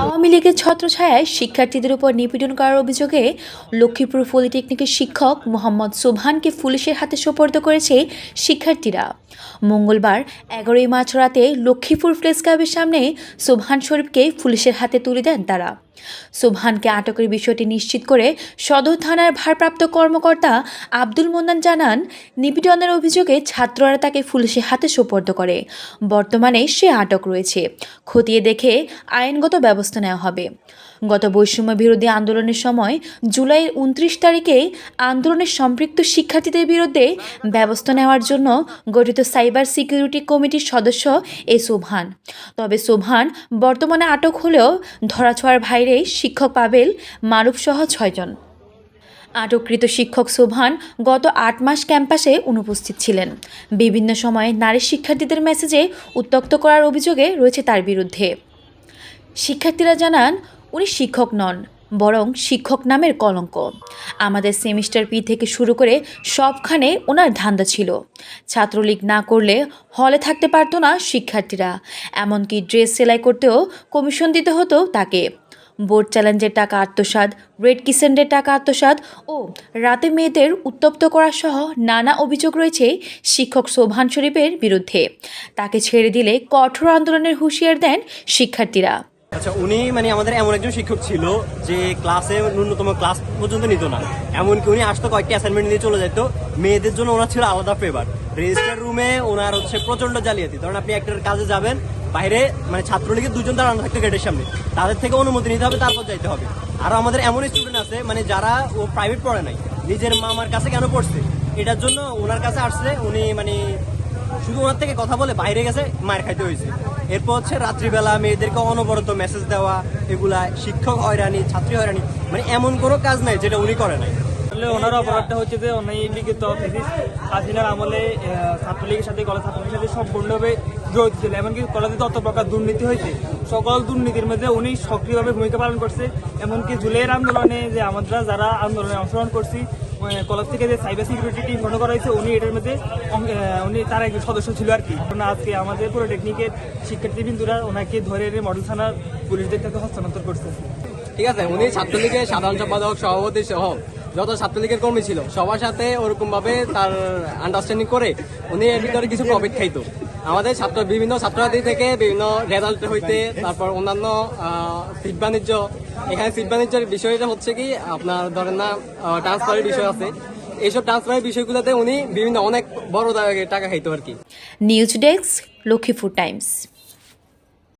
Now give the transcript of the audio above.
আওয়ামী লীগের ছত্রছায়ায় শিক্ষার্থীদের উপর নিপীড়ন করার অভিযোগে লক্ষ্মীপুর পলিটেকনিকের শিক্ষক মোহাম্মদ সুবহানকে পুলিশের হাতে সোপর্দ করেছে শিক্ষার্থীরা। মঙ্গলবার এগারোই মার্চ রাতে লক্ষ্মীপুর প্রেস ক্লাবের সামনে সুবহান শরীফকে পুলিশের হাতে তুলে দেন তারা। সুবহানকে আটকের বিষয়টি নিশ্চিত করে সদর থানার ভারপ্রাপ্ত কর্মকর্তা আব্দুল মোন্নান জানান, নিপীড়নের অভিযোগে ছাত্ররা তাকে পুলিশের হাতে সোপর্দ করে। বর্তমানে সে আটক রয়েছে। খতিয়ে দেখে আইনগত ব্যবস্থা নেওয়া হবে। গত বৈষম্য বিরোধী আন্দোলনের সময় জুলাইয়ের উনত্রিশ তারিখে আন্দোলনের সম্পৃক্ত শিক্ষার্থীদের বিরুদ্ধে ব্যবস্থা নেওয়ার জন্য গঠিত সাইবার সিকিউরিটি কমিটির সদস্য এ সোভান তবে সোভান বর্তমানে আটক হলেও ধরাছোঁয়ার বাইরে শিক্ষক পাবেল মারুফসহ ছয়জন। আটককৃত শিক্ষক সোভান গত আট মাস ক্যাম্পাসে অনুপস্থিত ছিলেন। বিভিন্ন সময়ে নারী শিক্ষার্থীদের মেসেজে উত্তক্ত করার অভিযোগে রয়েছে তার বিরুদ্ধে। শিক্ষার্থীরা জানান, উনি শিক্ষক নন, বরং শিক্ষক নামের কলঙ্ক। আমাদের সেমিস্টার পি থেকে শুরু করে সবখানে ওনার ধান্দা ছিল। ছাত্রলীগ না করলে হলে থাকতে পারতো না শিক্ষার্থীরা। এমনকি ড্রেস সেলাই করতেও কমিশন দিতে হতো তাকে। বোর্ড চ্যালেঞ্জের টাকা আত্মসাৎ, রেড কিসেন্ডের টাকা আত্মসাৎ ও রাতে মেয়েদের উত্তপ্ত করা সহ নানা অভিযোগ রয়েছে শিক্ষক শোভান শরীফের বিরুদ্ধে। তাকে ছেড়ে দিলে কঠোর আন্দোলনের হুঁশিয়ার দেন শিক্ষার্থীরা। আচ্ছা উনি মানে আমাদের এমন একজন শিক্ষক ছিল যে ক্লাসে ন্যূনতম ক্লাস পর্যন্ত নিত না। এমনকি উনি আসতো কয়েকটি অ্যাসাইনমেন্ট নিয়ে চলে যেত। মেয়েদের জন্য ওনার ছিল আলাদা ফেভার রেজিস্টার রুমে ওনার হচ্ছে প্রচণ্ড জালিয়াতি। ধরেন আপনি একটার কাজে যাবেন বাইরে মানে ছাত্রলীগের দুজন দাঁড়ানো থাকতো গেটের সামনে। তাদের থেকে অনুমতি নিতে হবে, তারপর যাইতে হবে। আর আমাদের এমন স্টুডেন্ট আছে মানে যারা ও প্রাইভেট পড়ে নাই, নিজের মামার কাছে কেন পড়ছে? এটার জন্য ওনার কাছে আসছে উনি মানে শুধু ওনার থেকে কথা বলে বাইরে গেছে মায়ের খাইতে হয়েছে। এরপর হচ্ছে রাত্রিবেলা মেয়েদেরকে অনবরত মেসেজ দেওয়া, এগুলা শিক্ষক হয়রানি, ছাত্রী হয়রানি মানে এমন কোনো কাজ নাই যেটা উনি করে নাই। আসলে ওনার অপরাধটা হচ্ছে যে, উনি লিখিত হাসিনার আমলে ছাত্রলীগের সাথে কলেজ ছাত্রলীগের সাথে সম্পূর্ণভাবে জড়িত ছিল এমনকি কলেজে তত প্রকার দুর্নীতি হয়েছে। সকল দুর্নীতির মধ্যে উনি সক্রিয়ভাবে ভূমিকা পালন করছে। এমনকি জুলাইয়ের আন্দোলনে যে আমরা যারা আন্দোলনে অংশগ্রহণ করছি কলেজ থেকে যে সাইবার সিকিউরিটি টিম গঠন করা হয়েছে, উনি এটার মধ্যে উনি তার একজন সদস্য ছিল আর কি। আজকে আমাদের পুরো টেকনিকের শিক্ষার্থীবৃন্দুরা ওনাকে ধরে এনে মডেল থানার পুলিশদের কাছে হস্তান্তর করছে। ঠিক আছে, উনি ছাত্রলীগের সাধারণ সম্পাদক, সভাপতি সহ যত ছাত্রলীগের কর্মী ছিল, সবার সাথে ওরকম ভাবে তার আন্ডারস্ট্যান্ডিং করে উনি এর ভিতরে কিছু প্রফিট খাইতো। আমাদের ছাত্র, বিভিন্ন ছাত্রছাত্রী থেকে বিভিন্ন রেজাল্ট হইতে, তারপর অন্যান্য সিট বাণিজ্য। এখানে সিট বাণিজ্যের বিষয়টা হচ্ছে কি, আপনার ধরেন না ট্রান্সফারের বিষয় আছে। এইসব ট্রান্সফারের বিষয়গুলোতে উনি বিভিন্ন অনেক বড় টাকা খাইতো আর কি। News desk Lakshmipur Times